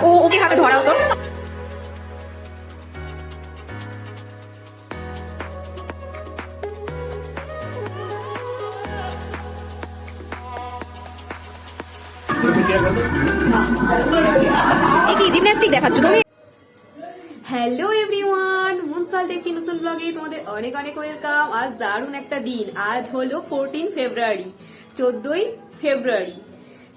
ও, ওকে হাতে ধরাও তো। হ্যালো এভরিওয়ান মুনসাল্ট একটি নতুন ব্লগে তোমাদের অনেক অনেক ওয়েলকাম আজ দারুণ একটা দিন। আজ হলো ফোরটিন ফেব্রুয়ারি চোদ্দই ফেব্রুয়ারি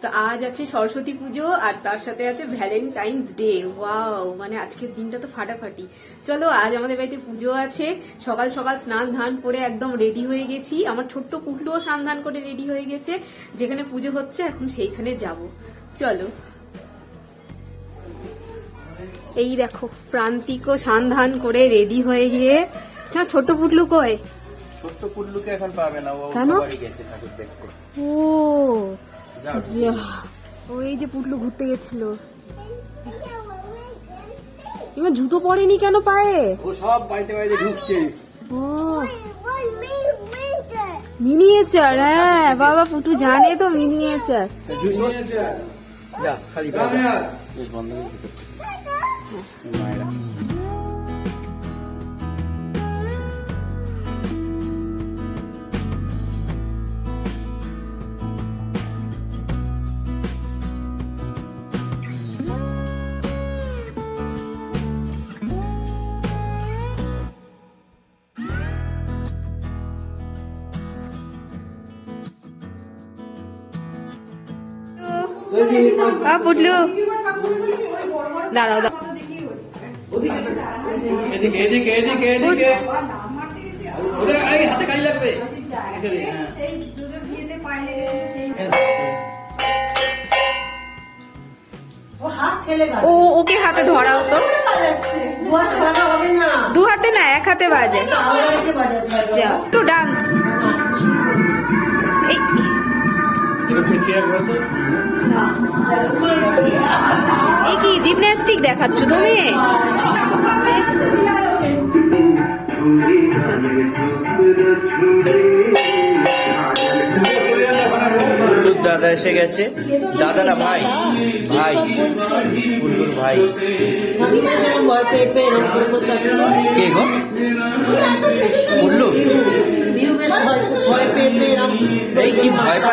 তো আজ আছে সরস্বতী পুজো আর তার সাথে আছে ভ্যালেন্টাইন্স ডে ওয়াও মানে আজকের দিনটা তো ফাটাফাটি। চলো আজ আমাদের বাড়িতে পুজো আছে। সকাল সকাল স্নান ধান করে একদম রেডি হয়ে গেছি। আমার ছোট্ট পুটলুও স্নান ধান করে রেডি হয়ে গেছে। যেখানে পুজো হচ্ছে এখন সেইখানে যাব। চলো। এই দেখো প্রান্তিকও সান্ধান করে রেডি হয়ে গিয়ে। না ছোট পুটলু কয় ছোট্ট পুল্লুকে এখন পাবে না ও বাড়ি গেছে ঠাকুর দেখতে। ও। ওই যে পুটলু ঘুরতে গেছিল। এবার জুতো পরেনি কেন পায়ে? ও সব বাড়িতে বাড়িতে ঢুকছে। ও। মিনিয়েচার হ্যাঁ বাবা পুটু জানে তো মিনিয়েচার যা খালি বন্ধ আ পুটলু। দাঁড়াও দাঁড়াও। এদিকে এদিকে এদিকে এদিকে। ওদের এই হাতে কালি লাগবে। এদিকে। ও হাত ঠেলে ও ওকে হাতে ধরাও তো। দু হাতে না এক হাতে বাজে। আচ্ছা একটু ডান্স এই কি জিমন্যাস্টিক দেখাচ্ছ তুমি? দাদা এসে গেছে। দাদা না ভাই। ভাই পুল্লুর ভাই। আমি তো সেরকম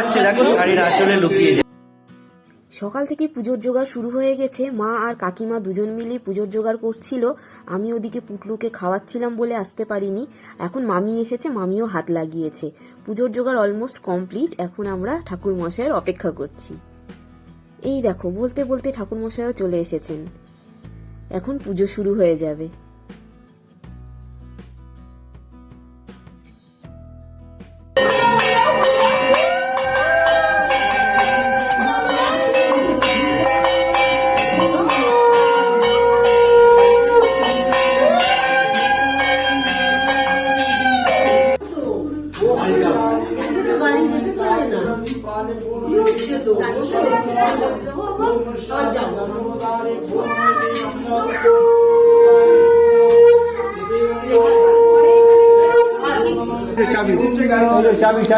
পাচ্ছে, দেখো, শাড়ির আঁচলে লুকিয়ে যায়। সকাল থেকে পুজোর জোগাড় শুরু হয়ে গেছে। মা আর কাকিমা দুজন মিলে পুজোর জোগাড় করছিল। আমি ওদিকে পুটলুকে খাওয়াচ্ছিলাম বলে আসতে পারিনি। এখন মামি এসেছে, মামিও হাত লাগিয়েছে। পুজোর জোগাড় অলমোস্ট কমপ্লিট এখন আমরা ঠাকুর মশাইয়ের অপেক্ষা করছি। এই দেখো, বলতে বলতে ঠাকুর মশাইও চলে এসেছেন। এখন পুজো শুরু হয়ে যাবে।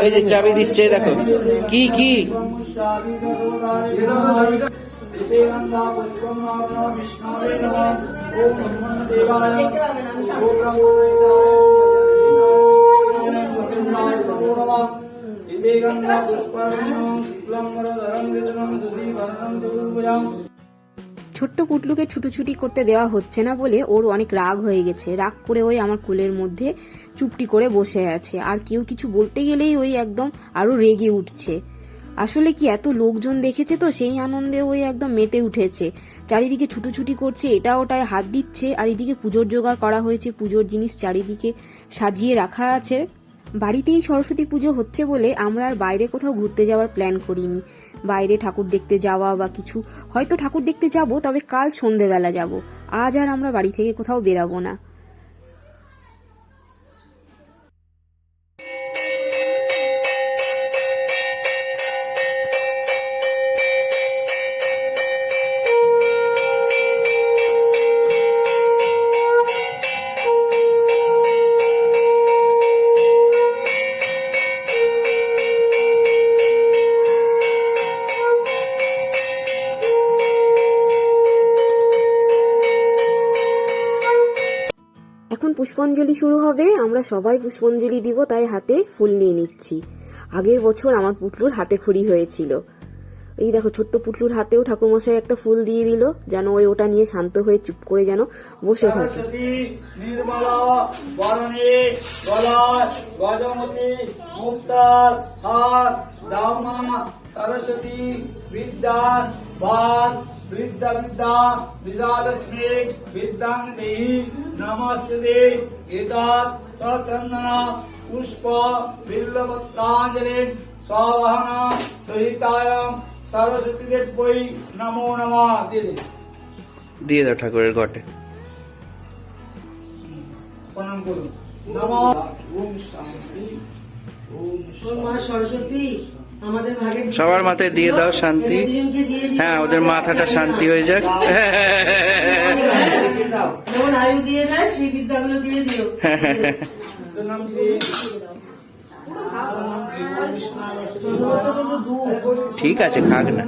এই যে চাবি দিচ্ছে দেখো। কি কি? ছোট্ট পুটলুকে ছুটোছুটি করতে দেওয়া হচ্ছে না বলে ওর অনেক রাগ হয়ে গেছে। রাগ করে ওই আমার কোলের মধ্যে চুপটি করে বসে আছে। আর কেউ কিছু বলতে গেলেই ওই একদম আরও রেগে উঠছে। আসলে কি এত লোকজন দেখেছে তো? সেই আনন্দে ওই একদম মেতে উঠেছে। চারিদিকে ছুটোছুটি করছে এটা ওটায় হাত দিচ্ছে। আর এদিকে পুজোর জোগাড় করা হয়েছে, পুজোর জিনিস চারিদিকে সাজিয়ে রাখা আছে। বাড়িতেই সরস্বতী পুজো হচ্ছে বলে আমরা আর বাইরে কোথাও ঘুরতে যাওয়ার প্ল্যান করিনি। বাইরে ঠাকুর দেখতে যাওয়া বা কিছু, হয়তো ঠাকুর দেখতে যাব, তবে কাল সন্ধেবেলা যাব। আজ আর আমরা বাড়ি থেকে কোথাও বেরাবো না। পুষ্পাঞ্জলি শুরু হবে। আমরা সবাই পুষ্পাঞ্জলি দিব, তাই হাতে ফুল নিয়ে নিচ্ছি। আগের বছর আমার পুটলুর হাতে খড়ি হয়েছিল। এই দেখো, ছোট্ট পুটলুর হাতেও ঠাকুরমশাই একটা ফুল দিয়ে দিল, যেন ওই ওটা নিয়ে শান্ত হয়ে চুপ করে যেন বসে থাকে। সরস্বতী, নির্মলা বৃদ্ধা বিদ্যা বিদ্যালক্ষ্মী বিদ্যাং দেহি নমস্তে এতাৎ সচন্দনা পুষ্প বিল্লপত্রাঞ্জলি স্বাহনা সহিতায় সরস্বতী দেবৈ নমো নমঃ দিয়ে দিয়ে দাও ঠাকুরের ঘটে। প্রণাম করুন। নম। ওম শান্তি ওম মা সরস্বতী। সবার মাথায় দিয়ে দাও শান্তি। হ্যাঁ ওদের মাথাটা শান্তি হয়ে যাক আয়ু দিয়ে সেই বিদ্যাগুলো দিয়ে দিও ঠিক আছে খাক হ্যাঁ, না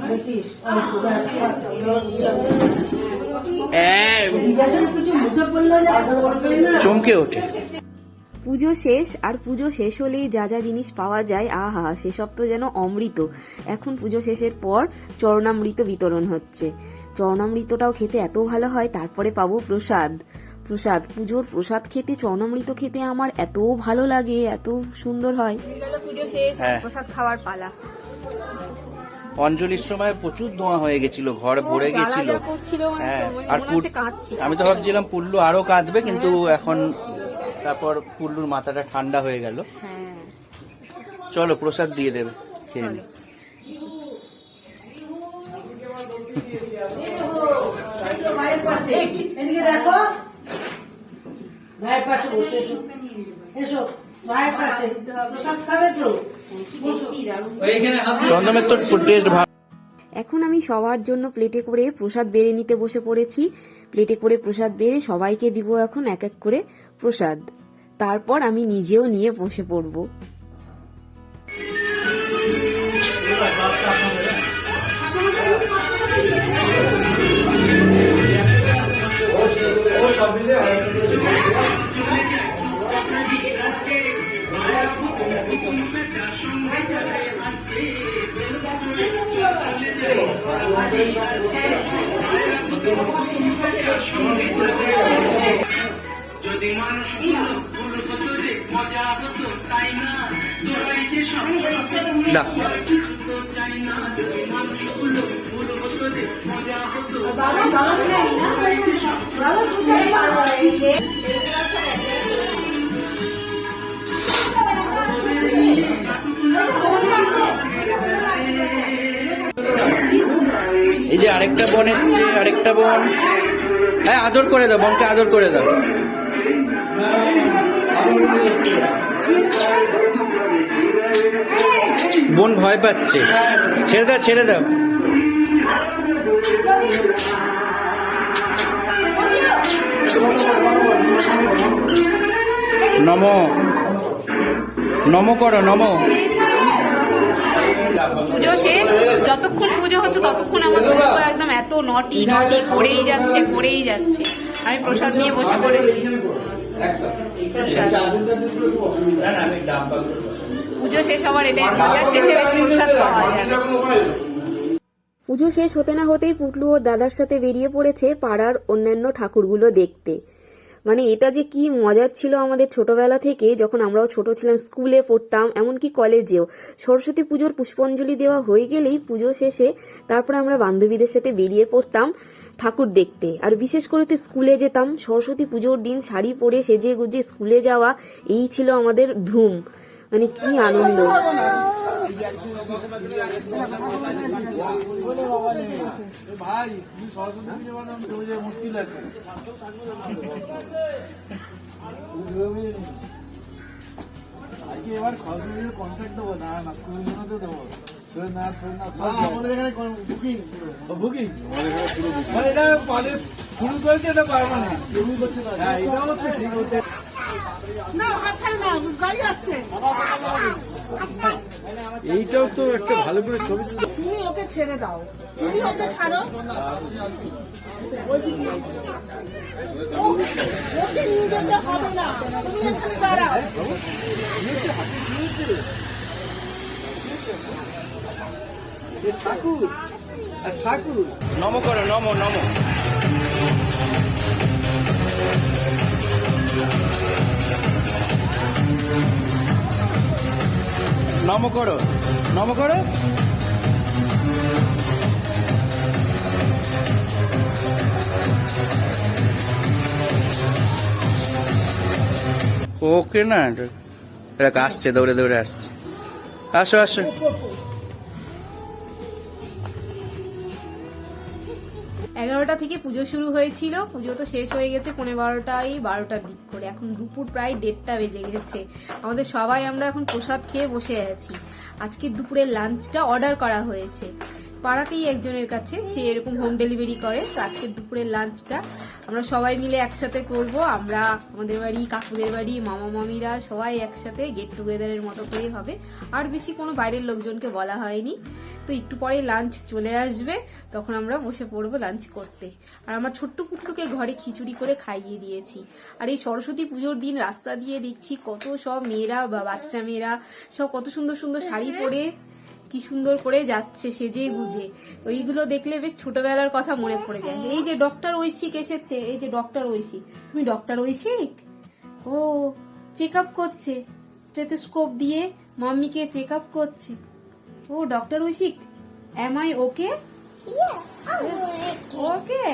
চমকে ওঠে পুজো শেষ আর পুজো শেষ হলেই যা যা জিনিস পাওয়া যায় আহা সেসব তো যেন অমৃত। এখন পুজো শেষের পর চরণামৃত বিতরণ হচ্ছে। চরণামৃতটাও খেতে এত ভালো হয় তারপরে পাবো প্রসাদ। প্রসাদ পুজোর প্রসাদ খেতে চরণামৃত খেতে আমার এত ভালো লাগে এত সুন্দর হয়। পুজো শেষ হ্যাঁ। প্রসাদ খাওয়ার পালা। অঞ্জলির সময় প্রচুর ধোঁয়া হয়ে গেছিল ঘর ভরে গেছিল। মানে হ্যাঁ আর আমি তো ভাবছিলাম পুল্লু আরও কাঁদবে কিন্তু এখন তারপর পুল্লুর মাথাটা ঠান্ডা হয়ে গেল। চলো, প্রসাদ দিয়ে দেবে, খেয়ে নি। এখন আমি সবার জন্য প্লেটে করে প্রসাদ বেড়ে নিতে বসে পড়েছি। প্লেটে করে প্রসাদ বেড়ে সবাইকে দিব এখন এক এক করে প্রসাদ। তারপর আমি নিজেও নিয়ে বসে পড়ব। না। এই যে আরেকটা বোন এসছে আরেকটা বোন। হ্যাঁ আদর করে দাও বোনকে আদর করে দাও। বোন ভয় পাচ্ছে। ছেড়ে দাও ছেড়ে দাও। নম। নম করো, নম। পুজো শেষ। যতক্ষণ পুজো হচ্ছে ততক্ষণ আমার একদম এত নটি নটি করেই যাচ্ছে করেই যাচ্ছে। আমি প্রসাদ নিয়ে বসে পড়েছি। পুজো শেষ হওয়ার এটাই মজা শেষে বেশ প্রসাদ পাওয়া যায় পুজো শেষ হতে না হতেই পুটলু ওর দাদার সাথে বেরিয়ে পড়েছে পাড়ার অন্যান্য ঠাকুরগুলো দেখতে। মানে এটা যে কি মজার ছিল আমাদের ছোটবেলা থেকে যখন আমরাও ছোট ছিলাম স্কুলে পড়তাম এমনকি কলেজেও। সরস্বতী পুজোর পুষ্পাঞ্জলি দেওয়া হয়ে গেলেই পুজো শেষে তারপরে আমরা বান্ধবীদের সাথে বেরিয়ে পড়তাম। ঠাকুর দেখতে আর বিশেষ করে তো স্কুলে যেতাম সরস্বতী পুজোর দিন শাড়ি পরে সেজে গুজে স্কুলে যাওয়া এই ছিল আমাদের ধুম মানে কি আনন্দ আজকে এবার কন্ট্রাক্ট দেবো না না স্কুল দেবো আমাদের এখানে বুকিং বুকিং মানে এটা শুরু করেছে এটা পারব না। করছে হ্যাঁ এটা হচ্ছে ঠিক হচ্ছে। এইটাও তো একটা ভালো করে ছবি তুলতে ছেড়ে দাও। তুমি ওকে ছাড়ো। ওকে নিয়ে যেতে হবে না। তুমি এখানে দাঁড়াও। ঠাকুর ঠাকুর। নম করো, নম নম। নম করো নম করো। ওকে না, দেখ, আসছে, দৌড়ে দৌড়ে আসছে। আসো আসো। এগারোটা থেকে পুজো শুরু হয়েছিল। পুজো তো শেষ হয়ে গেছে পনেরো বারোটাই বারোটার দিক করে। এখন দুপুর প্রায় দেড়টা বেজে গেছে। আমাদের সবাই আমরা এখন প্রসাদ খেয়ে বসে আছি। আজকের দুপুরের লাঞ্চটা অর্ডার করা হয়েছে। পাড়াতেই একজনের কাছে, সে এরকম হোম ডেলিভারি করে। তো আজকে দুপুরের লাঞ্চটা আমরা সবাই মিলে একসাথে করব। আমরা আমাদের বাড়ি, কাকুদের বাড়ি, মামা, মামিরা সবাই একসাথে গেট টুগেদারের মতো করেই হবে। আর বেশি কোনো বাইরের লোকজনকে বলা হয়নি। তো একটু পরে লাঞ্চ চলে আসবে। তখন আমরা বসে পড়ব লাঞ্চ করতে। আর আমার ছোট্ট পুট্টুকে ঘরে খিচুড়ি করে খাইয়ে দিয়েছি। আর এই সরস্বতী পুজোর দিন রাস্তা দিয়ে দেখছি কত সব মেয়েরা বা বাচ্চা মেয়েরা, সব কত সুন্দর সুন্দর শাড়ি পরে কি সুন্দর করে যাচ্ছে সেজে গুজে। ওইগুলো দেখলে বেশ ছোটবেলার কথা মনে পড়ে যায়। এই যে ডক্টর ঐশিক এসেছে এই যে ডক্টর ঐশিক। তুমি ডক্টর ঐশিক? ও চেক আপ করছে। স্টেথোস্কোপ দিয়ে মাম্মিকে চেক আপ করছে। ও doctor Aishik am I okay okay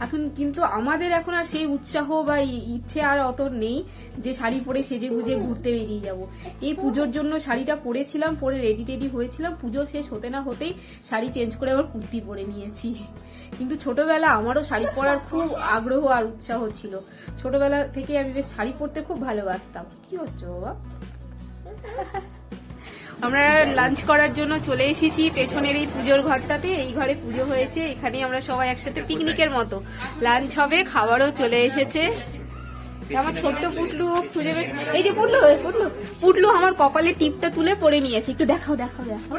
এখন কিন্তু আমাদের এখন আর সেই উৎসাহ বা ইচ্ছে আর অত নেই যে শাড়ি পরে সেজে গুজে ঘুরতে বেরিয়ে যাব। এই পুজোর জন্য শাড়িটা পরেছিলাম, পরে রেডি টেডি হয়েছিলাম। পুজো শেষ হতে না হতেই শাড়ি চেঞ্জ করে আবার কুর্তি পরে নিয়েছি। কিন্তু ছোটবেলা আমারও শাড়ি পরার খুব আগ্রহ আর উৎসাহ ছিল। ছোটবেলা থেকে আমি বেশ শাড়ি পরতে খুব ভালোবাসতাম। কি হচ্ছে বাবা? আমরা লাঞ্চ করার জন্য চলে এসেছি। পেছনের এই পুজোর ঘরটাতে এই ঘরে পুজো হয়েছে। এখানে আমরা সবাই একসাথে পিকনিকের মতো। লাঞ্চ হবে খাবারও চলে এসেছে। আমার ছোট্ট পুটলু খুঁজে এই যে পুটলু পুটলু। পুটলু আমার কপালে টিপটা তুলে পরে নিয়েছে। একটু দেখাও দেখাও দেখাও।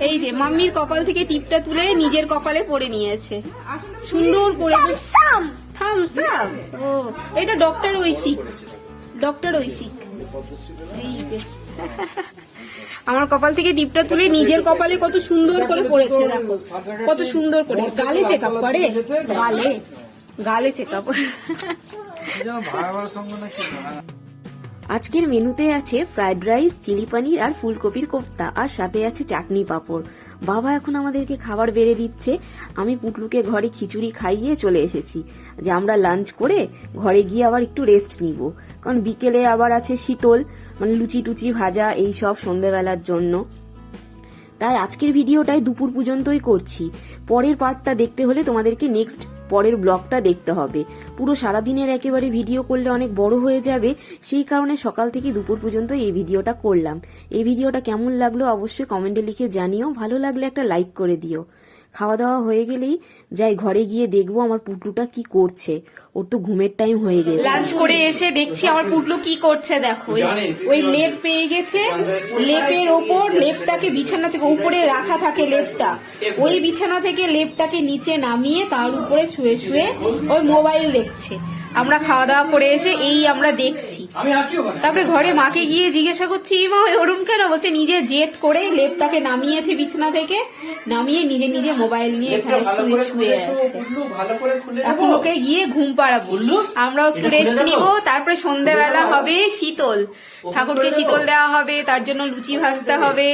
এই যে মাম্মির কপাল থেকে টিপটা তুলে নিজের কপালে পরে নিয়েছে। সুন্দর করে থামস আপ ও এটা ডক্টর ঐশিক। ডক্টর ঐশিক। এই যে। আমার কপাল থেকে ডিপটা তুলে নিজের কপালে কত সুন্দর করে পড়েছে, দেখো। কত সুন্দর করে। গালে চেক আপ করে? গালে। গালে চেক আপ আজকের মেনুতে আছে ফ্রাইড রাইস চিলি পানির আর ফুলকপির কোফতা, আর সাথে আছে চাটনি পাঁপড়। বাবা এখন আমাদেরকে খাবার বেড়ে দিচ্ছে। আমি পুটলুকে ঘরে খিচুড়ি খাইয়ে চলে এসেছি। যে আমরা লাঞ্চ করে ঘরে গিয়ে আবার একটু রেস্ট নিব। কারণ বিকেলে আবার আছে শীতল মানে লুচি টুচি ভাজা এই সব সন্ধেবেলার জন্য। তাই আজকের ভিডিওটাই দুপুর পর্যন্তই করছি। পরের পার্টটা দেখতে হলে তোমাদেরকে নেক্সট পরের ব্লগটা দেখতে হবে। পুরো সারাদিনের একেবারে ভিডিও করলে অনেক বড় হয়ে যাবে, সেই কারণে সকাল থেকে দুপুর পর্যন্ত এই ভিডিওটা করলাম। এই ভিডিওটা কেমন লাগল অবশ্যই কমেন্টে লিখে জানিও। ভালো লাগলে একটা লাইক করে দিও। খাওয়া দাওয়া হয়ে গেলেই যাই ঘরে গিয়ে দেখব আমার পুটলুটা কি করছে। ওর তো ঘুমের টাইম হয়ে গেছে। লাঞ্চ করে এসে দেখছি আমার পুটলু কি করছে দেখো। ওই- লেপ পেয়ে গেছে। লেপের ওপর লেপটাকে বিছানা থেকে উপরে রাখা থাকে লেপটা। ওই বিছানা থেকে লেপটাকে নিচে নামিয়ে তার উপরে শুয়ে শুয়ে ওই মোবাইল দেখছে। আমরা খাওয়া দাওয়া করে এসে এই আমরা দেখছি। তারপরে ঘরে মাকে গিয়ে জিজ্ঞাসা করছি "এই মা ওই ওরম কেন? বলছে নিজে জেদ করে লেপটাকে নামিয়েছে বিছানা থেকে নামিয়ে নিজে নিজে মোবাইল নিয়ে এখানে শুয়ে শুয়ে আছে। এখন? ওকে গিয়ে ঘুম পাড়াবো। বুল্লু, আমরাও একটু রেস্ট? নিব তারপরে সন্ধ্যেবেলা হবে শীতল। ঠাকুরকে শীতল দেওয়া হবে তার জন্য লুচি ভাজতে হবে।